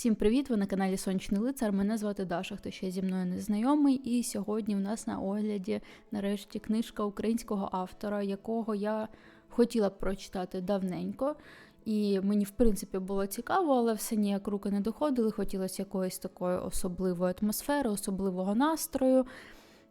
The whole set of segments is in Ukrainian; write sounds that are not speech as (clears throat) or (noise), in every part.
Всім привіт! Ви на каналі Сонячний Лицар. Мене звати Даша, хто ще зі мною не знайомий. І сьогодні в нас на огляді нарешті книжка українського автора, якого я хотіла б прочитати давненько. І мені, в принципі, було цікаво, але все ніяк руки не доходили. Хотілося якоїсь такої особливої атмосфери, особливого настрою.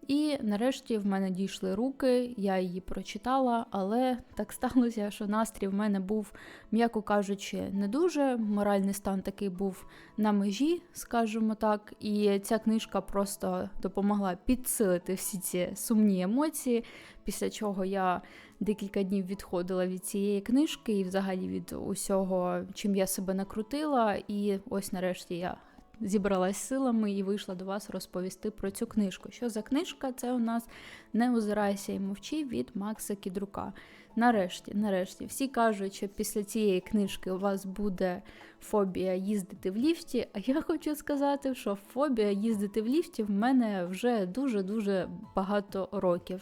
І нарешті в мене дійшли руки, я її прочитала, але так сталося, що настрій в мене був, м'яко кажучи, не дуже. Моральний стан такий був на межі, скажімо так. І ця книжка просто допомогла підсилити всі ці сумні емоції, після чого я декілька днів відходила від цієї книжки і взагалі від усього, чим я себе накрутила. І ось нарешті я зібралась силами і вийшла до вас розповісти про цю книжку. Що за книжка? Це у нас Не озирайся і мовчи від Макса Кідрука. Нарешті, нарешті, всі кажуть, що після цієї книжки у вас буде фобія їздити в ліфті. А я хочу сказати, що фобія їздити в ліфті в мене вже дуже-дуже багато років.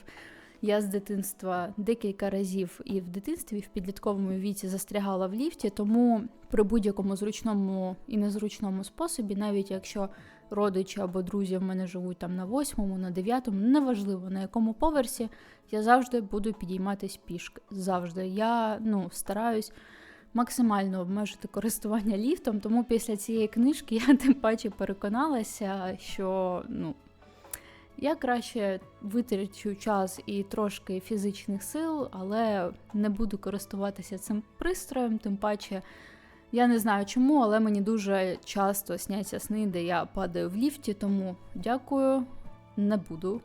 Я з дитинства декілька разів і в дитинстві, і в підлітковому віці застрягала в ліфті, тому при будь-якому зручному і незручному способі, навіть якщо родичі або друзі в мене живуть там на восьмому, на дев'ятому, неважливо на якому поверсі, я завжди буду підійматись пішки. Завжди. Я ну, стараюсь. Максимально обмежити користування ліфтом, тому після цієї книжки я тим паче переконалася, що ну, я краще витрачу час і трошки фізичних сил, але не буду користуватися цим пристроєм, тим паче. Я не знаю чому, але мені дуже часто сняться сни, де я падаю в ліфті, тому дякую, не буду.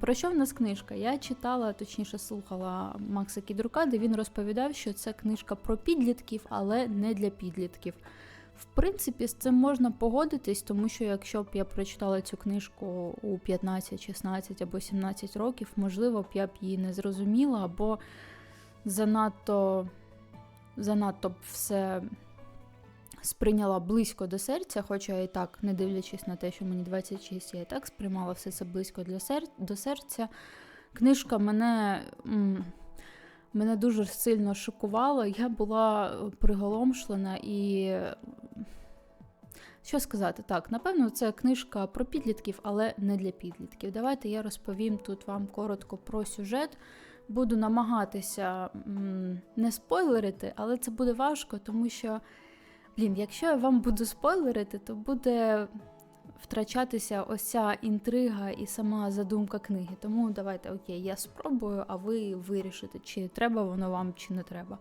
Про що в нас книжка? Я читала, точніше слухала Макса Кідрука, де він розповідав, що це книжка про підлітків, але не для підлітків. В принципі, з цим можна погодитись, тому що якщо б я прочитала цю книжку у 15, 16 або 17 років, можливо б я б її не зрозуміла, або занадто занадто б все сприйняла близько до серця, хоча і так, не дивлячись на те, що мені 26, я і так сприймала все це близько для сер... до серця. Книжка мене. Мене дуже сильно шокувало. Я була приголомшлена і. Що сказати? Так, напевно, це книжка про підлітків, але не для підлітків. Давайте я розповім тут вам коротко про сюжет. Буду намагатися м, не спойлерити, але це буде важко, тому що, блін, якщо я вам буду спойлерити, то буде втрачатися ось ця інтрига і сама задумка книги. Тому давайте, окей, я спробую, а ви вирішите, чи треба воно вам, чи не треба.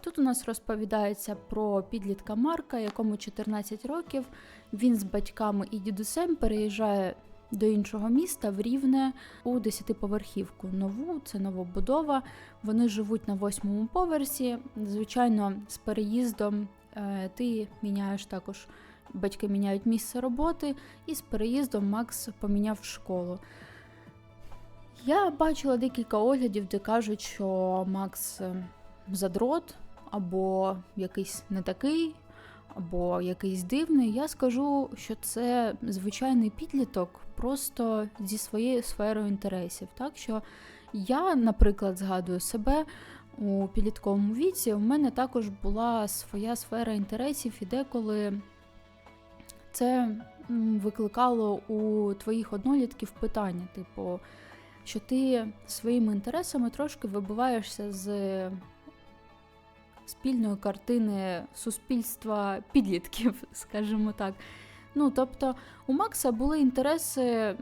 Тут у нас розповідається про підлітка Марка, якому 14 років. Він з батьками і дідусем переїжджає до іншого міста в Рівне у десятиповерхівку. Нову це новобудова. Вони живуть на восьмому поверсі. Звичайно, з переїздом е, ти міняєш також батьки міняють місце роботи, і з переїздом Макс поміняв школу. Я бачила декілька оглядів, де кажуть, що Макс е, задрот, або якийсь не такий, або якийсь дивний. Я скажу, що це звичайний підліток просто зі своєю сферою інтересів. Так що я, наприклад, згадую себе. У підлітковому віці у мене також була своя сфера інтересів, і деколи це викликало у твоїх однолітків питання, типу, що ти своїми інтересами трошки вибиваєшся з спільної картини суспільства підлітків, (laughs) скажімо так. Ну, тобто, у Макса були інтереси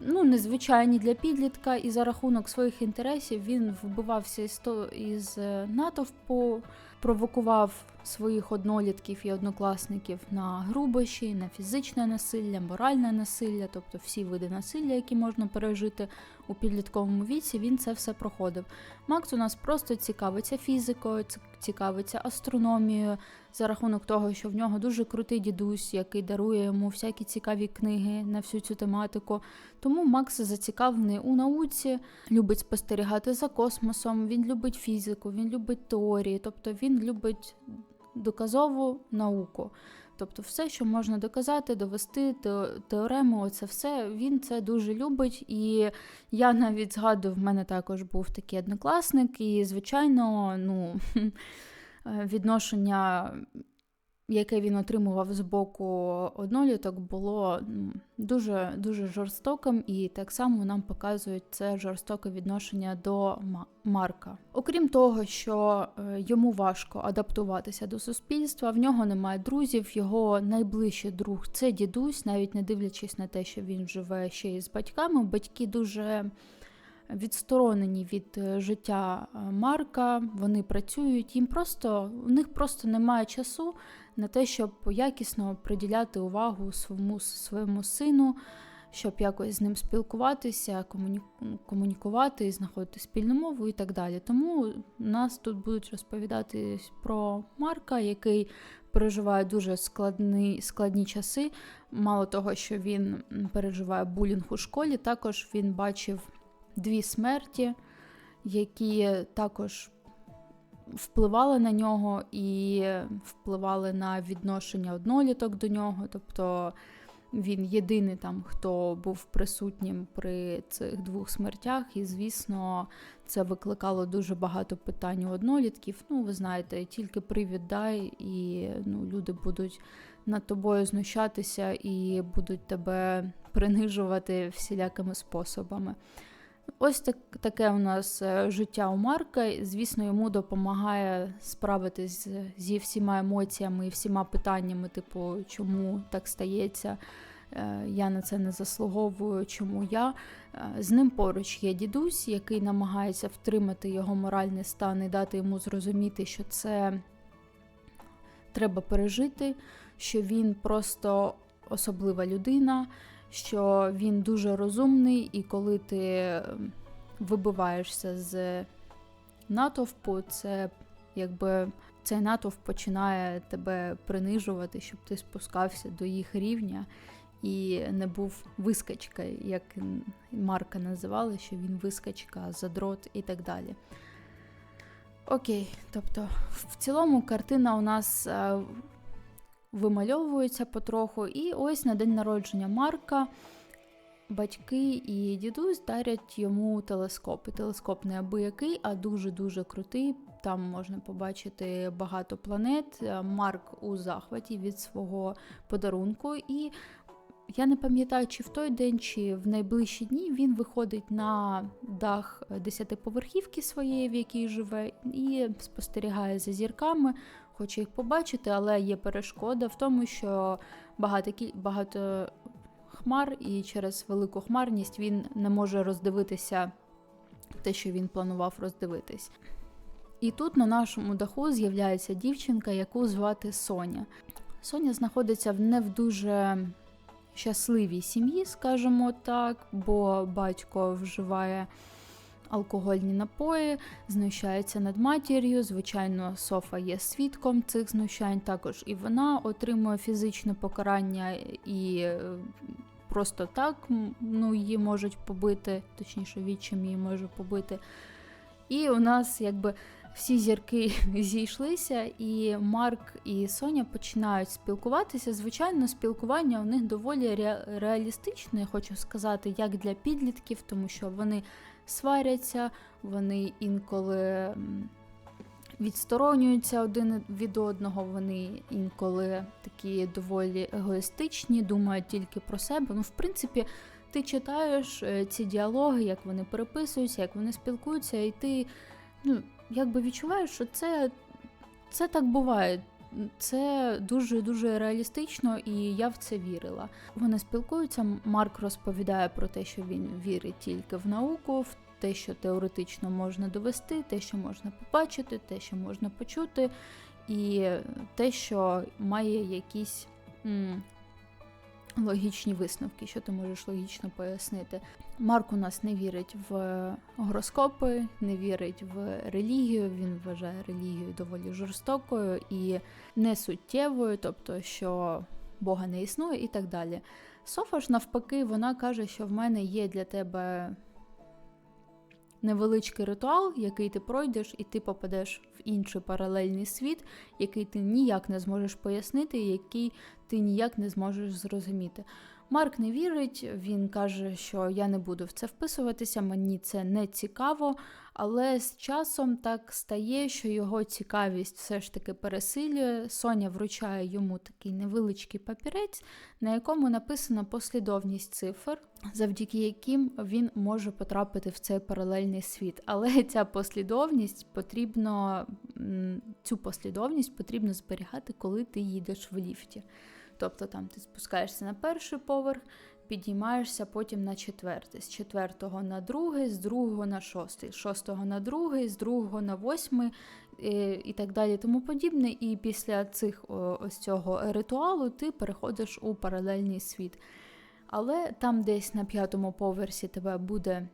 ну, незвичайні для підлітка, і за рахунок своїх інтересів він вбивався із, е, натовпу, провокував своїх однолітків і однокласників на грубощі, на фізичне насилля, моральне насилля, тобто всі види насилля, які можна пережити у підлітковому віці, він це все проходив. Макс у нас просто цікавиться фізикою, цікавиться астрономією за рахунок того, що в нього дуже крутий дідусь, який дарує йому всякі цікаві книги на всю цю тематику. Тому Макс зацікавлений у науці, любить спостерігати за космосом, він любить фізику, він любить теорії, тобто він любить доказову науку. Тобто, все, що можна доказати, довести теорему, це все він це дуже любить. І я навіть згадую, в мене також був такий однокласник, і, звичайно, ну, (laughs) відношення яке він отримував з боку одноліток, було дуже дуже жорстоким, і так само нам показують це жорстоке відношення до Марка. Окрім того, що е, йому важко адаптуватися до суспільства, в нього немає друзів. Його найближчий друг це дідусь, навіть не дивлячись на те, що він живе ще й з батьками. Батьки дуже відсторонені від е, життя е, Марка, вони працюють, їм просто у них просто немає часу на те, щоб якісно приділяти увагу своєму, своєму сину, щоб якось з ним спілкуватися, комуні... комунікувати, знаходити спільну мову і так далі. Тому нас тут будуть розповідати про Марка, який переживає дуже складні, складні часи. Мало того, що він переживає булінг у школі, також він бачив дві смерті, які також впливали на нього і впливали на відношення одноліток до нього. Тобто він єдиний там, хто був присутнім при цих двох смертях, і, звісно, це викликало дуже багато питань у однолітків. Ну, ви знаєте, тільки привід дай, і ну, люди будуть над тобою знущатися і будуть тебе принижувати всілякими способами. Ось так, таке у нас е, життя у Марка. Звісно, йому допомагає справитись зі всіма емоціями і всіма питаннями, типу, чому так стається, е, я на це не заслуговую, чому я. Е, З ним поруч є дідусь, який намагається втримати його моральний стан і дати йому зрозуміти, що це треба пережити, що він просто особлива людина що він дуже розумний, і коли ти вибиваєшся з натовпу, це якби цей натовп починає тебе принижувати, щоб ти спускався до їх рівня і не був вискачка, як Марка називали, що він вискачка, задрот і так далі. Окей, тобто, в цілому картина у нас вимальовується потроху. І ось на день народження Марка батьки і дідусь дарять йому телескоп. І телескоп не абиякий, а дуже-дуже крутий. Там можна побачити багато планет. Марк у захваті від свого подарунку. І я не пам'ятаю, чи в той день, чи в найближчі дні він виходить на дах десятиповерхівки своєї, в якій живе, і спостерігає за зірками хоче їх побачити, але є перешкода в тому, що багато багато хмар, і через велику хмарність він не може роздивитися те, що він планував роздивитись. І тут на нашому даху з'являється дівчинка, яку звати Соня. Соня знаходиться в не в дуже щасливій сім'ї, скажімо так, бо батько вживає алкогольні напої, знущається над матір'ю. Звичайно, Софа є свідком цих знущань. Також і вона отримує фізичне покарання і е, просто так ну, її можуть побити, точніше, відчим її може побити. І у нас якби всі зірки (laughs) зійшлися, і Марк і Соня починають спілкуватися. Звичайно, спілкування у них доволі реалістичне, я хочу сказати, як для підлітків, тому що вони сваряться, вони інколи відсторонюються один від одного, вони інколи такі доволі егоїстичні, думають тільки про себе. Ну, в принципі, ти читаєш е, ці діалоги, як вони переписуються, як вони спілкуються, і ти ну, якби відчуваєш, що це, це так буває. Це дуже дуже реалістично, і я в це вірила. Вони спілкуються. Марк розповідає про те, що він вірить тільки в науку, в те, що теоретично можна довести, те, що можна побачити, те, що можна почути, і те, що має якісь логічні висновки, що ти можеш логічно пояснити. Марк у нас не вірить в гороскопи, не вірить в релігію. Він вважає релігію доволі жорстокою і несуттєвою, тобто що Бога не існує і так далі. Софа ж навпаки, вона каже, що в мене є для тебе невеличкий ритуал, який ти пройдеш, і ти попадеш в інший паралельний світ, який ти ніяк не зможеш пояснити, який ти ніяк не зможеш зрозуміти. Марк не вірить, він каже, що я не буду в це вписуватися, мені це не цікаво. Але з часом так стає, що його цікавість все ж таки пересилює. Соня вручає йому такий невеличкий папірець, на якому написана послідовність цифр, завдяки яким він може потрапити в цей паралельний світ. Але ця послідовність потрібно цю послідовність потрібно зберігати, коли ти їдеш в ліфті. Тобто там ти спускаєшся на перший поверх, підіймаєшся потім на четвертий, з четвертого на другий, з другого на шостий, з шостого на другий, з другого на восьмий е, і так далі, тому подібне. І після цих ось цього ритуалу ти переходиш у паралельний світ. Але там десь на п'ятому поверсі тебе буде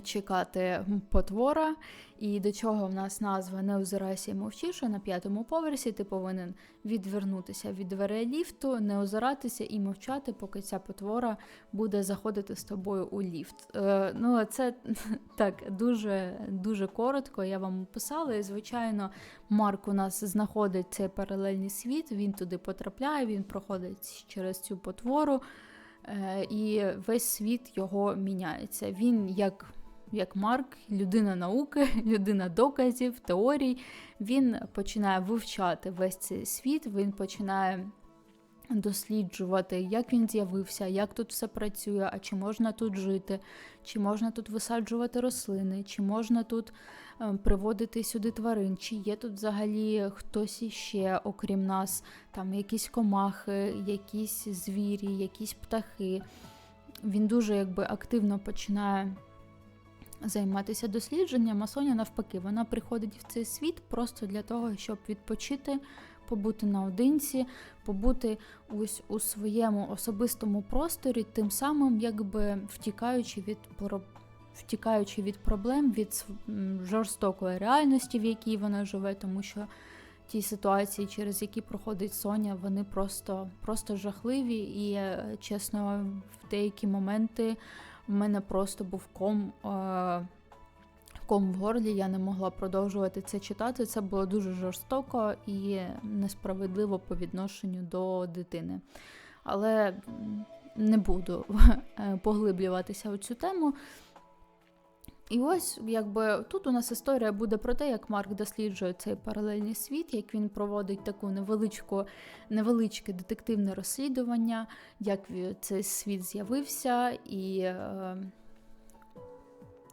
чекати потвора, і до чого в нас назва не озирайся і мовчи, що на п'ятому поверсі ти повинен відвернутися від дверей ліфту, не озиратися і мовчати, поки ця потвора буде заходити з тобою у ліфт. Е, Ну, це (laughs) так дуже дуже коротко. Я вам описала. І, звичайно, Марк у нас знаходить цей паралельний світ, він туди потрапляє, він проходить через цю потвору. Е, і весь світ його міняється. Він як як Марк, людина науки, (laughs) людина доказів, теорій. Він починає вивчати весь цей світ, він починає досліджувати, як він з'явився, як тут все працює, а чи можна тут жити, чи можна тут висаджувати рослини, чи можна тут е, приводити сюди тварин, чи є тут взагалі хтось іще, окрім нас, там якісь комахи, якісь звірі, якісь птахи. Він дуже якби активно починає займатися дослідженням, а Соня навпаки, вона приходить в цей світ просто для того, щоб відпочити, побути наодинці, побути ось у своєму особистому просторі, тим самим, якби втікаючи від втікаючи від проблем, від жорстокої реальності, в якій вона живе, тому що ті ситуації, через які проходить Соня, вони просто, просто жахливі і, е, чесно, в деякі моменти. У мене просто був ком е, ком в горлі, я не могла продовжувати це читати. Це було дуже жорстоко і несправедливо по відношенню до дитини. Але не буду (laughs) е, поглиблюватися у цю тему. І ось якби тут у нас історія буде про те, як Марк досліджує цей паралельний світ, як він проводить таку невеличку, невеличке детективне розслідування, як цей світ з'явився, і е,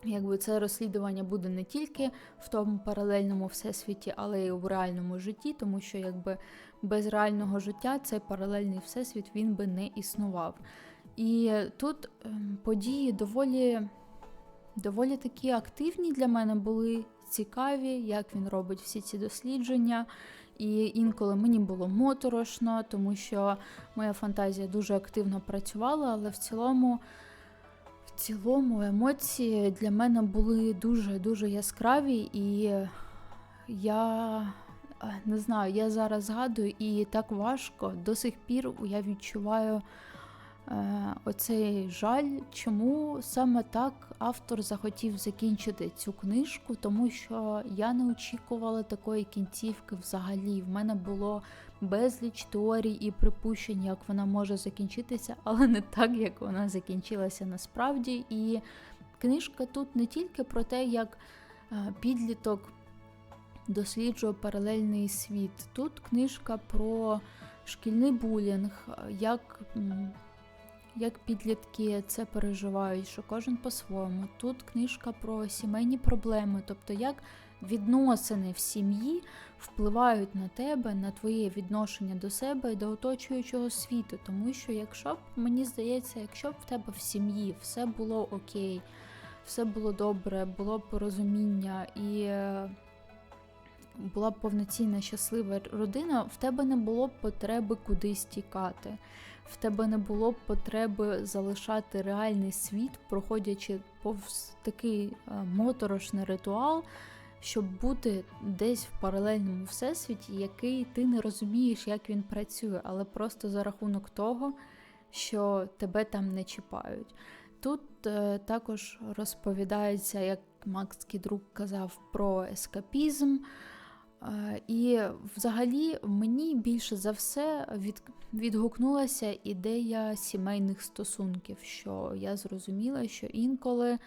якби це розслідування буде не тільки в тому паралельному всесвіті, але й у реальному житті, тому що якби без реального життя цей паралельний всесвіт він би не існував. І тут ем, події доволі доволі такі активні для мене були цікаві, як він робить всі ці дослідження. І інколи мені було моторошно, тому що моя фантазія дуже активно працювала, але в цілому в цілому емоції для мене були дуже-дуже яскраві, і я не знаю, я зараз згадую, і так важко до сих пір я відчуваю. Е, оцей жаль, чому саме так автор захотів закінчити цю книжку, тому що я не очікувала такої кінцівки взагалі. В мене було безліч теорій і припущень, як вона може закінчитися, (laughs) але не так, як вона закінчилася насправді. І книжка тут не тільки про те, як е, підліток досліджує паралельний світ. Тут книжка про шкільний булінг, як як підлітки це переживають, що кожен по-своєму. Тут книжка про сімейні проблеми, тобто як відносини в сім'ї впливають на тебе, на твоє відношення до себе і до оточуючого світу. Тому що, якщо б мені здається, якщо б в тебе в сім'ї все було окей, все було добре, було порозуміння і. Е, була б повноцінна щаслива родина, в тебе не було б потреби кудись тікати в тебе не було б потреби залишати реальний світ, проходячи повз такий е, моторошний ритуал, щоб бути десь в паралельному всесвіті, який ти не розумієш, як він працює, але просто за рахунок того, що тебе там не чіпають. Тут е, також розповідається, як Макс Кідрук казав про ескапізм. Е, І взагалі мені більше за все від, відгукнулася ідея сімейних стосунків, що я зрозуміла, що інколи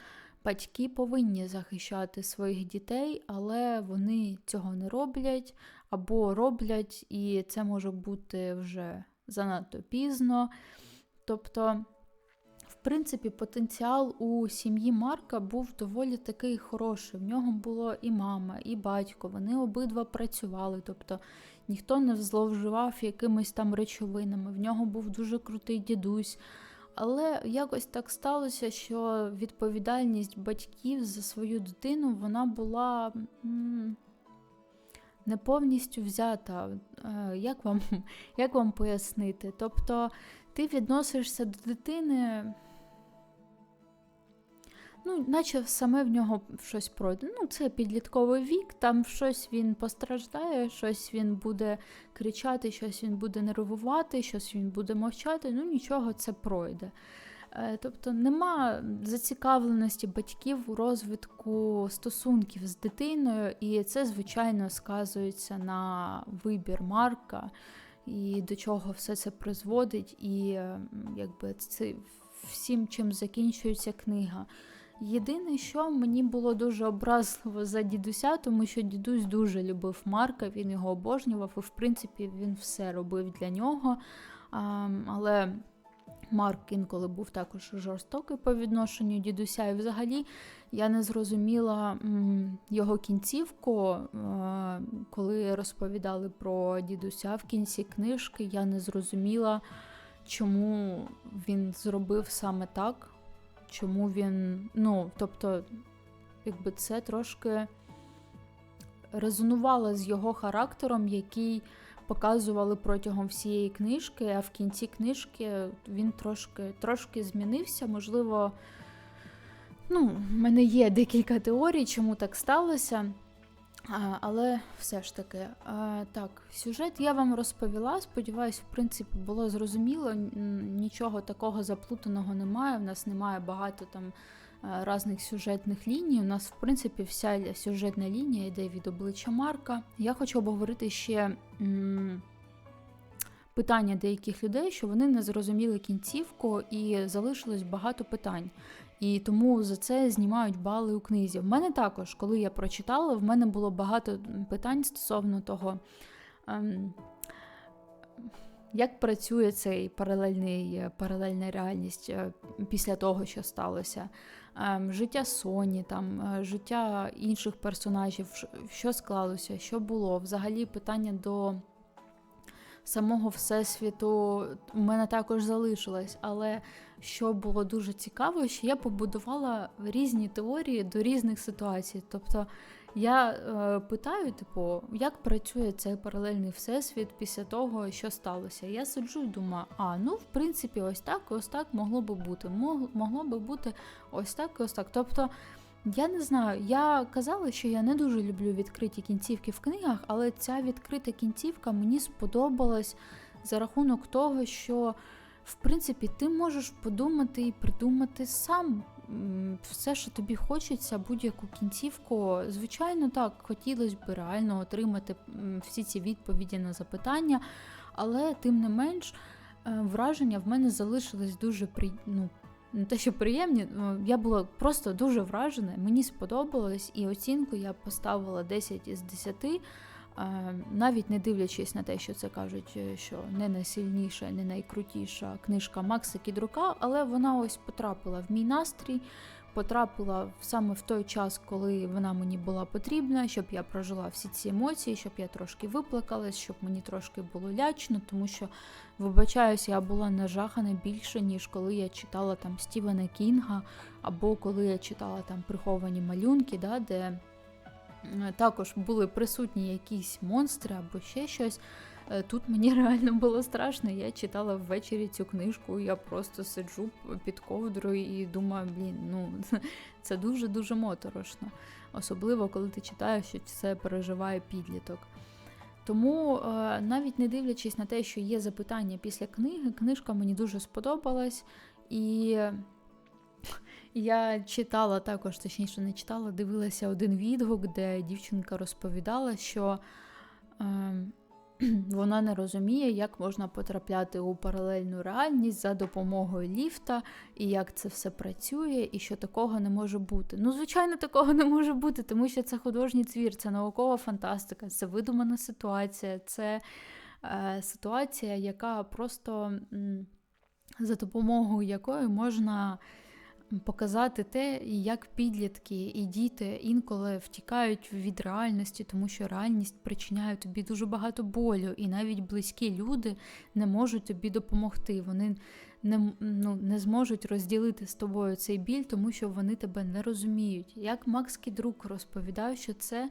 батьки повинні захищати своїх дітей, але вони цього не роблять або роблять, і це може бути вже занадто пізно. Тобто, принципі, потенціал у сім'ї Марка був доволі такий хороший. В нього було і мама, і батько. Вони обидва працювали. Тобто ніхто не зловживав якимись там речовинами. В нього був дуже крутий дідусь. Але якось так сталося, що відповідальність батьків за свою дитину вона була не повністю взята. Е, Як вам, (laughs) як вам пояснити? Тобто ти відносишся до дитини, ну, наче саме в нього щось пройде. Ну, це підлітковий вік, там щось він постраждає, щось він буде кричати, щось він буде нервувати, щось він буде мовчати, ну нічого це пройде. Е, Тобто нема зацікавленості батьків у розвитку стосунків з дитиною, і це, звичайно, сказується на вибір Марка і до чого все це призводить, і якби це всім, чим закінчується книга. Єдине, що мені було дуже образливо за дідуся, тому що дідусь дуже любив Марка, він його обожнював, і в принципі він все робив для нього. А, але Марк інколи був також жорстокий по відношенню дідуся. І взагалі я не зрозуміла його кінцівку, коли розповідали про дідуся в кінці книжки. Я не зрозуміла, чому він зробив саме так. Чому він, ну, тобто, якби це трошки резонувало з його характером, який показували протягом всієї книжки, а в кінці книжки він трошки трошки змінився. Можливо, ну, в мене є декілька теорій, чому так сталося. Але все ж таки, так, сюжет я вам розповіла. Сподіваюсь, в принципі, було зрозуміло. Нічого такого заплутаного немає. У нас немає багато там різних сюжетних ліній. У нас, в принципі, вся сюжетна лінія йде від обличчя Марка. Я хочу обговорити ще питання деяких людей, що вони не зрозуміли кінцівку і залишилось багато питань. І тому за це знімають бали у книзі. В мене також, коли я прочитала, в мене було багато питань стосовно того, ем, як працює цей паралельний, паралельна реальність е, після того, що сталося. Ем, життя Соні, там, е, життя інших персонажів, що склалося, що було. Взагалі питання до самого Всесвіту у мене також залишилось, але що було дуже цікаво, що я побудувала різні теорії до різних ситуацій. Тобто я е, питаю, типу, як працює цей паралельний всесвіт після того, що сталося. Я сиджу і думаю, а ну в принципі, ось так, ось так могло би бути. Могло би бути ось так і ось так. Тобто. Я не знаю, я казала, що я не дуже люблю відкриті кінцівки в книгах, але ця відкрита кінцівка мені сподобалась за рахунок того, що в принципі ти можеш подумати і придумати сам все, що тобі хочеться, будь-яку кінцівку. Звичайно, так, хотілося б реально отримати всі ці відповіді на запитання, але тим не менш. е, Враження в мене залишилось дуже при... ну, не те, що приємні, ну, я була просто дуже вражена, мені сподобалось, і оцінку я поставила 10 із 10, е, навіть не дивлячись на те, що це кажуть, е, що не найсильніша, не найкрутіша книжка Макса Кідрука, але вона ось потрапила в мій настрій, потрапила саме в той час, коли вона мені була потрібна, щоб я прожила всі ці емоції, щоб я трошки виплакалась, щоб мені трошки було лячно, тому що Вибачаюсь, я була нажахана більше, ніж коли я читала там Стівена Кінга, або коли я читала там приховані малюнки, да, де також були присутні якісь монстри або ще щось. Е, Тут мені (laughs) реально було страшно. Я читала ввечері цю книжку, я просто сиджу під ковдрою і думаю, блін, ну (laughs) це дуже-дуже моторошно. Особливо, коли ти читаєш, що це переживає підліток. Тому, е, навіть не дивлячись на те, що є запитання після книги, книжка мені дуже сподобалась. І я читала також, точніше, не читала, дивилася один відгук, де дівчинка розповідала, що ем, (clears throat) вона не розуміє, як можна потрапляти у паралельну реальність за допомогою ліфта, і як це все працює, і що такого не може бути. Ну, звичайно, такого не може бути, тому що це художній твір, це наукова фантастика, це видумана ситуація, це е, ситуація, яка просто м, за допомогою якої можна показати те, як підлітки і діти інколи втікають від реальності, тому що реальність причиняє тобі дуже багато болю, і навіть близькі люди не можуть тобі допомогти. Вони не ну, не зможуть розділити з тобою цей біль, тому що вони тебе не розуміють. Як Макс Кідрук розповідав, що це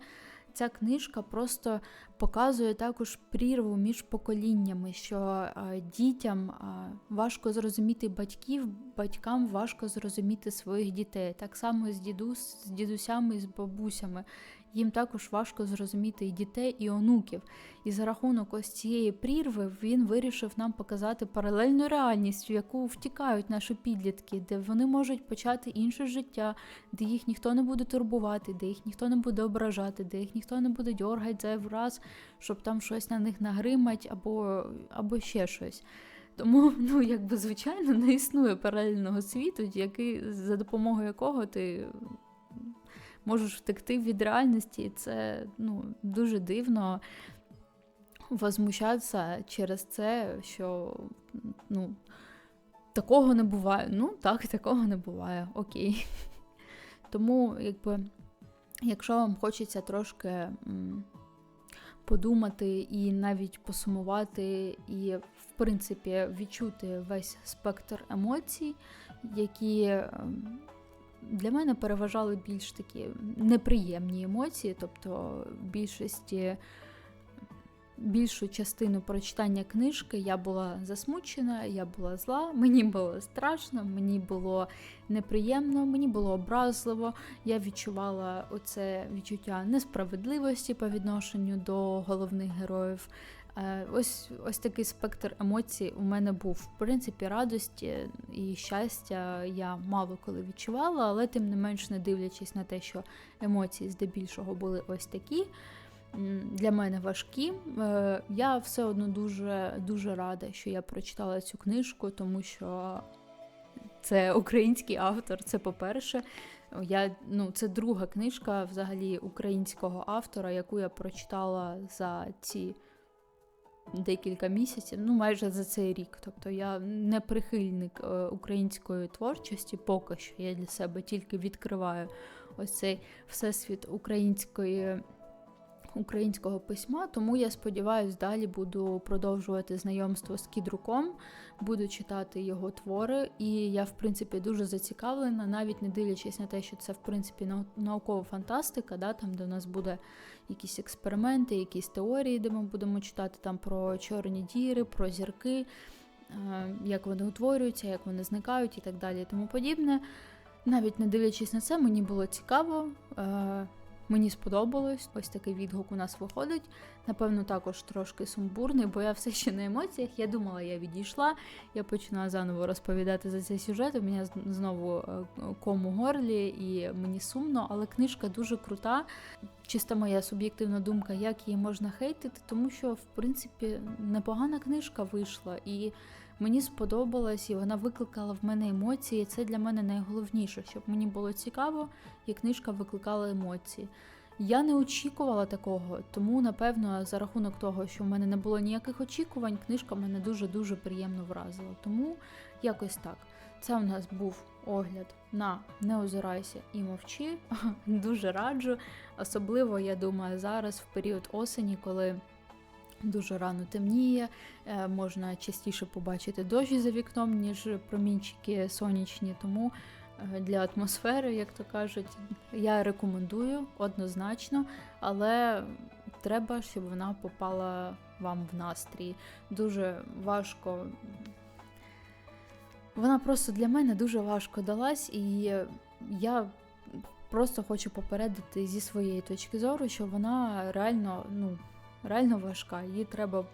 ця книжка просто показує також прірву між поколіннями, що дітям важко зрозуміти батьків, батькам важко зрозуміти своїх дітей. Так само з дідус, з дідусями і з бабусями їм також важко зрозуміти і дітей, і онуків. І за рахунок ось цієї прірви він вирішив нам показати паралельну реальність, в яку втікають наші підлітки, де вони можуть почати інше життя, де їх ніхто не буде турбувати, де їх ніхто не буде ображати, де їх ніхто не буде дьоргати зайвий раз, щоб там щось на них нагримать або, або ще щось. Тому, (laughs) ну якби звичайно, не існує паралельного світу, який за допомогою якого ти можеш втекти від реальності, це ну, дуже дивно возмущатися через це, що ну, такого не буває. Ну, так, такого не буває, окей. Тому, якби, якщо вам хочеться трошки подумати і навіть посумувати, і, в принципі, відчути весь спектр емоцій, які ем, для мене переважали більш такі неприємні емоції, тобто в більшості. Більшу частину прочитання книжки я була засмучена, я була зла, (laughs) мені було страшно, мені було неприємно, мені було образливо. Я відчувала оце відчуття несправедливості по відношенню до головних героїв. Е, ось ось такий спектр емоцій у мене був. В принципі, радості і щастя я мало коли відчувала, але тим не менш, не дивлячись на те, що емоції здебільшого були ось такі. Для мене важкі. Е, я все одно дуже дуже рада, що я прочитала цю книжку, тому що це український автор. Це по-перше, я ну це друга книжка взагалі українського автора, яку я прочитала за ці декілька місяців, ну майже за цей рік. Тобто я не прихильник е, української творчості, поки що я для себе тільки відкриваю ось цей всесвіт української українського письма, тому я сподіваюся, далі буду продовжувати знайомство з кідруком, буду читати його твори, і я, в принципі, дуже зацікавлена, навіть не дивлячись на те, що це в принципі наукова фантастика, да, там де у нас буде якісь експерименти, якісь теорії, де ми будемо читати там про чорні діри, про зірки, е, як вони утворюються, як вони зникають і так далі, і тому подібне. Навіть не дивлячись на це, мені було цікаво. Мені сподобалось, ось такий відгук у нас виходить. Напевно, також трошки сумбурний, бо я все ще на емоціях. Я думала, я відійшла. Я починаю заново розповідати за цей сюжет. У мене знову е, кому горлі, і мені сумно, але книжка дуже крута. Чисто моя суб'єктивна думка, як її можна хейтити, тому що, в принципі, непогана книжка вийшла. і Мені сподобалось, і вона викликала в мене емоції. Це для мене найголовніше, щоб мені було цікаво, і книжка викликала емоції. Я не очікувала такого, тому напевно, за рахунок того, що в мене не було ніяких очікувань, книжка мене дуже-дуже приємно вразила. Тому якось так. Це у нас був огляд на Не озирайся і мовчи. (laughs) Дуже раджу. Особливо, я думаю, зараз в період осені, коли Дуже рано темніє, е, можна частіше побачити дощ за вікном, ніж промінчики сонячні. Тому е, для атмосфери, як то кажуть, я рекомендую однозначно, але треба, щоб вона попала вам в настрій. Дуже важко. Вона просто для мене дуже важко далась, і я просто хочу попередити зі своєї точки зору, що вона реально, ну реально важка. Її треба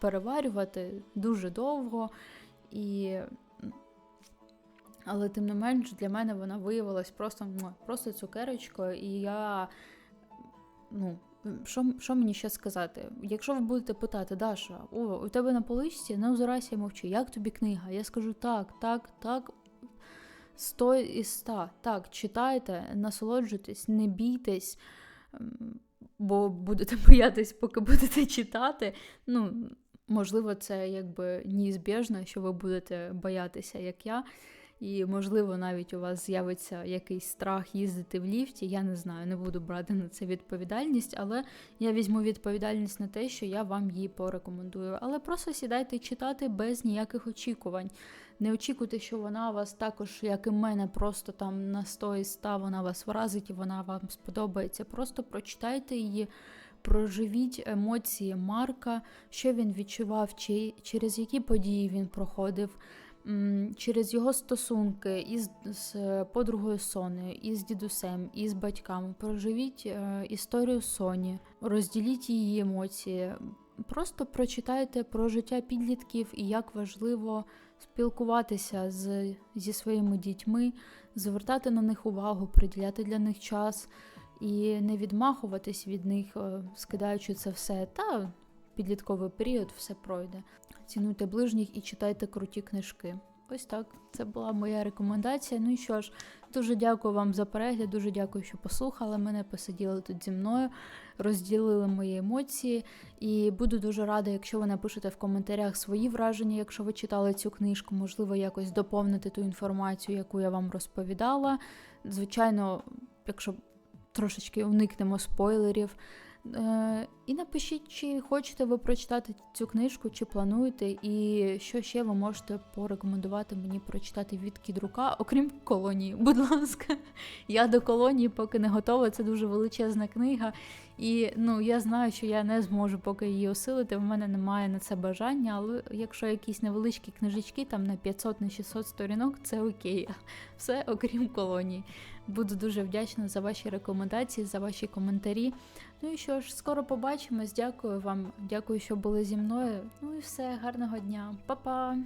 переварювати дуже довго. І... Але тим не менш для мене вона виявилась просто просто цукерочкою, і я ну, Що, що мені ще сказати? Якщо ви будете питати, Даша, о, у тебе на поличці, не озирайся і мовчи, як тобі книга? Я скажу так, так, так. Сто із ста. Так, читайте, насолоджуйтесь, не бійтесь, бо будете (laughs) боятись, поки будете читати. Ну, можливо, це якби неізбіжно, що ви будете боятися, як я. І, можливо, навіть у вас з'явиться якийсь страх їздити в ліфті. Я не знаю, не буду брати на це відповідальність, але я візьму відповідальність на те, що я вам її порекомендую. Але просто сідайте читати без ніяких очікувань. Не очікуйте, що вона вас також, як і мене, просто там на 100 із 100 вона вас вразить і вона вам сподобається. Просто прочитайте її. Проживіть емоції Марка, що він відчував, чи, через які події він проходив, через його стосунки із з подругою Сонею, із дідусем, із батьками. Проживіть е, історію Соні, розділіть її емоції. Просто прочитайте про життя підлітків і як важливо спілкуватися з, зі своїми дітьми, звертати на них увагу, приділяти для них час і не відмахуватись від них, е, скидаючи це все. Та підлітковий період все пройде. Цінуйте ближніх і читайте круті книжки. Ось так, це була моя рекомендація. Ну і що ж, дуже дякую вам за перегляд, дуже дякую, що послухали мене, посиділи тут зі мною, розділили мої емоції. І буду дуже рада, якщо ви напишете в коментарях свої враження, якщо ви читали цю книжку, можливо, якось доповнити ту інформацію, яку я вам розповідала. Звичайно, якщо трошечки уникнемо спойлерів. Е, І напишіть, чи хочете ви прочитати цю книжку, чи плануєте, і що ще ви можете порекомендувати мені прочитати від кідрука, окрім колонії. (laughs) Будь ласка, я до колонії поки не готова. Це дуже величезна книга. І ну я знаю, що я не зможу поки її осилити. В мене немає на це бажання, але якщо якісь невеличкі книжечки, там на 500 на 600 сторінок, це окей. (laughs) Все окрім колонії. Буду дуже вдячна за ваші рекомендації, за ваші коментарі. Ну і що ж, скоро побачимось. Дякую вам, дякую, що були зі мною. Ну і все, гарного дня, Па-па!